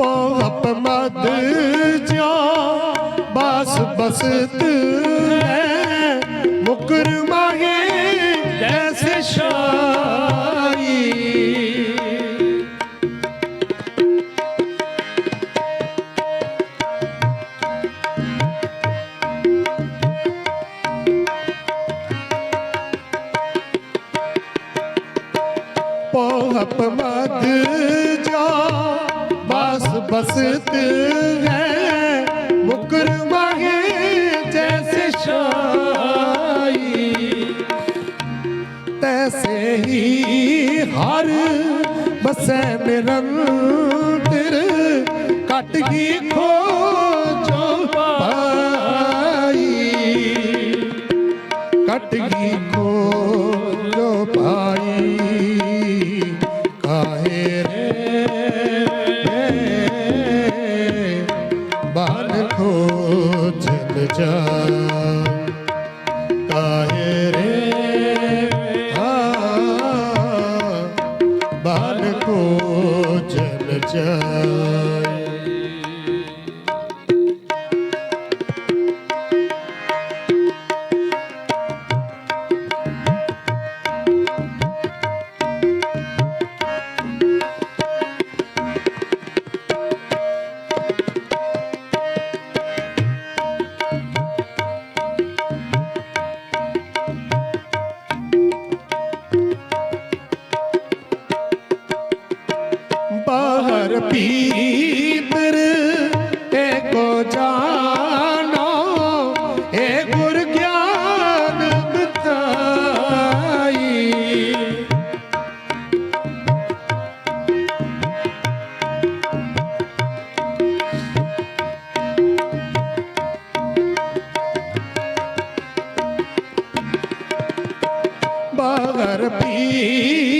ਪਵਪ ਮਦ ਜਾ ਬਸ ਬਸਤ ਹੈ। ਮੁਕਰ ਮਾਹੇ ਜੈਸ ਸ਼ਾਈ ਪਵਪ बसत है मुकर मांगे जैसे शाई तैसे ही हर बसै निरंतर कट ही ਵਿਚਾਰ ਕਾਹੇ ਰੇ? ਆ ਬਾਲ ਕੋ ਜਲ ਜਾਏ ਗੁਰ ਗਿਆਨ ਬਤਾਈ ਬਾਹਰ ਪੀ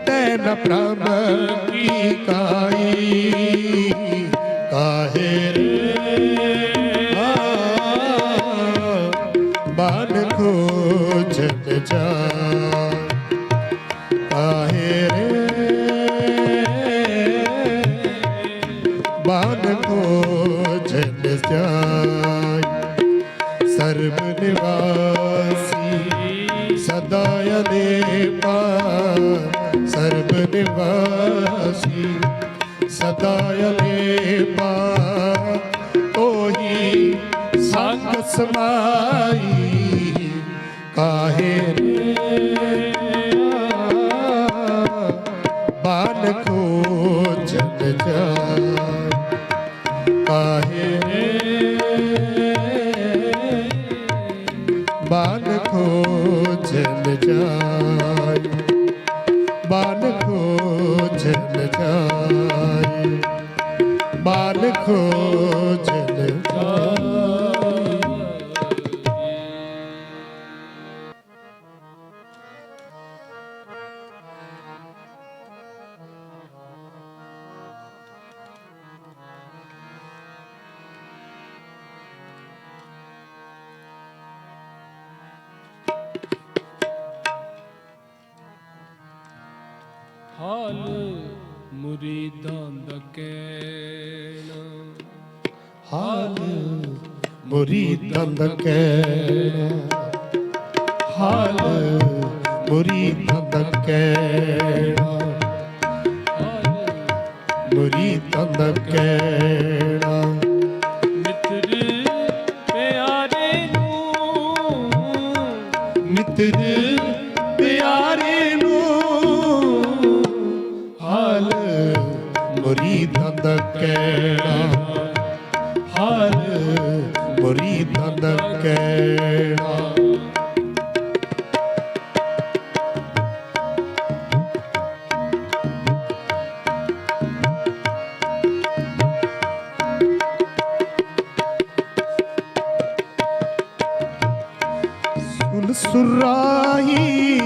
मिटे न प्रभ की काई काहे रे आ, बाल खोजत जा ਨਿਵਾਸੀ ਸਦਾ ਅਲੇਪਾ ਤੋਹੀ ਸੰਗ ਬਾਲ ਕੋ ਜਗ ਜਾਏ। ਕਾਹੇ ਰੇ ਬਾਲ ਹਾਲ ਮੁਰੀਦਾਂ ਦਾ ਕਹਿਣਾ। ਹਾਲ ਮੁਰੀਦਾਂ ਦਾ ਕਹਿਣਾ। ਹਾਲ ਮੁਰੀਦਾਂ ਦਾ ਕਹਿਣਾ। ਹਾਲ ਮੁਰੀਦਾਂ ਦਾ ਕਹਿਣਾ। ਮਿੱਤਰ ਪਿਆਰੇ ਨੂੰ ਮਿੱਤਰ ਮੁਰੀਦਾਂ ਦਾ ਕਹਿਣਾ। ਹਾਲ ਮੁਰੀਦਾਂ ਦਾ ਕਹਿਣਾ। ਸੁਰਾਹੀ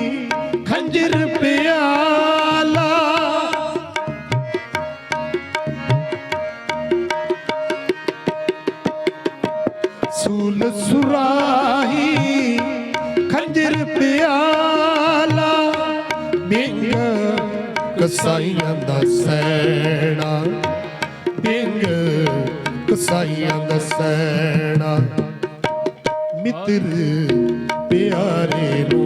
ਖੰਜਰ ਪਿਆ। ਸੂਲ ਸੁਰਾਹੀ, ਖੰਜਰ ਪਿਆਲਾ, ਬਿੰਗ ਕਸਾਈਆਂ ਦਾ ਸੈਣਾ, ਬਿੰਗ ਕਸਾਈਆਂ ਦਾ ਸੈਣਾ। ਮਿੱਤਰ ਪਿਆਰੇ ਨੂੰ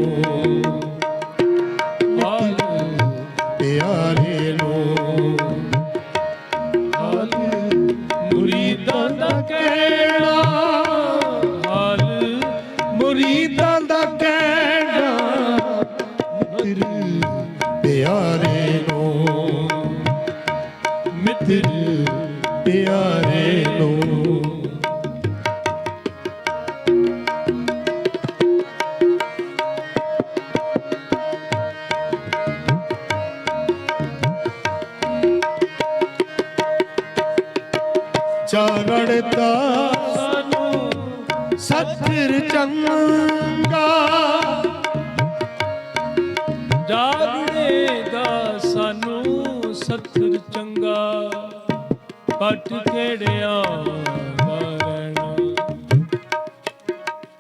ਪਿਆਰੇ ਨੂੰ ਮਿੱਤਰ ਪਿਆਰੇ ਨੂੰ। ਚਾਰੜਦਾ ਸਾਨੂੰ ਸੱਚਰ ਚੰਗਾ ਜਾਗੜੇ ਚੰਗਾ ਪਟ ਖੇੜਿਆ ਦਾ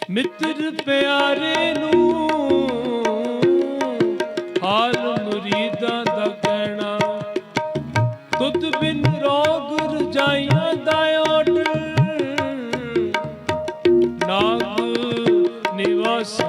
ਮਿੱਤਰ ਪਿਆਰੇ ਨੂੰ ਹਾਲ ਮੁਰੀਦਾਂ ਦਾ ਕਹਿਣਾ। ਤੁਧ ਬਿਨ ਰੋਗ ਰਜਾਈਆਂ ਦਾ ਓਟ ਨਾਗ ਨਿਵਾਸਾਂ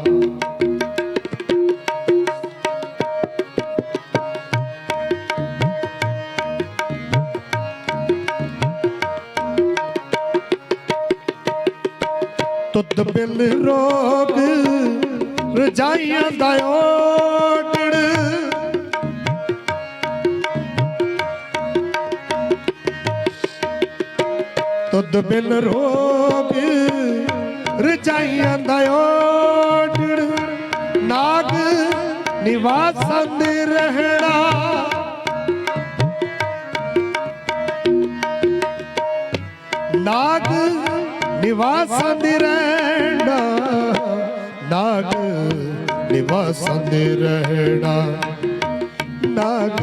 ਤੁਧ ਰੋਗ ਰਜਾਈਆਂ ਦਾ ਓਟੜ ਤੁਧ ਬਿਲ ਰੋਗ ਰਜਾਈਆਂ ਦਾ ਓਟੜ ਨਾਗ ਨਿਵਾਸਾਂ ਦੇ ਰਹਿਣਾ। ਨਾਗ ਨਿਵਾਸਾਂ ਦੇ ਰਹਿਣਾ ਨਾਗ ਨਿਵਾਸਾਂ ਦੇ ਰਹਿਣਾ। ਨਾਗ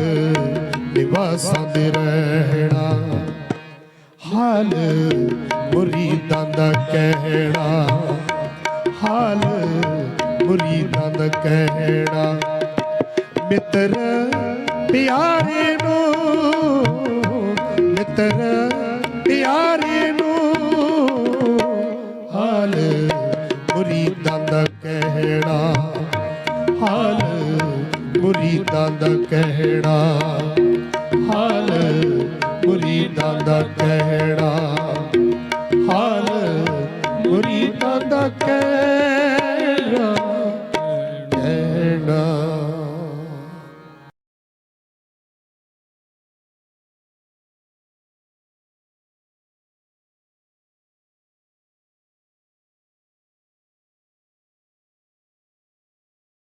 ਨਿਵਾਸਾਂ ਦੇ ਰਹਿਣਾ। ਹਾਲ ਮੁਰੀਦਾਂ ਦਾ ਕਹਿਣਾ। ਹਾਲ ਮੁਰੀਦਾਂ ਦਾ ਕਹਿਣਾ। ਮਿੱਤਰ ਪਿਆਰੇ ਨੂੰ, ਮਿੱਤਰ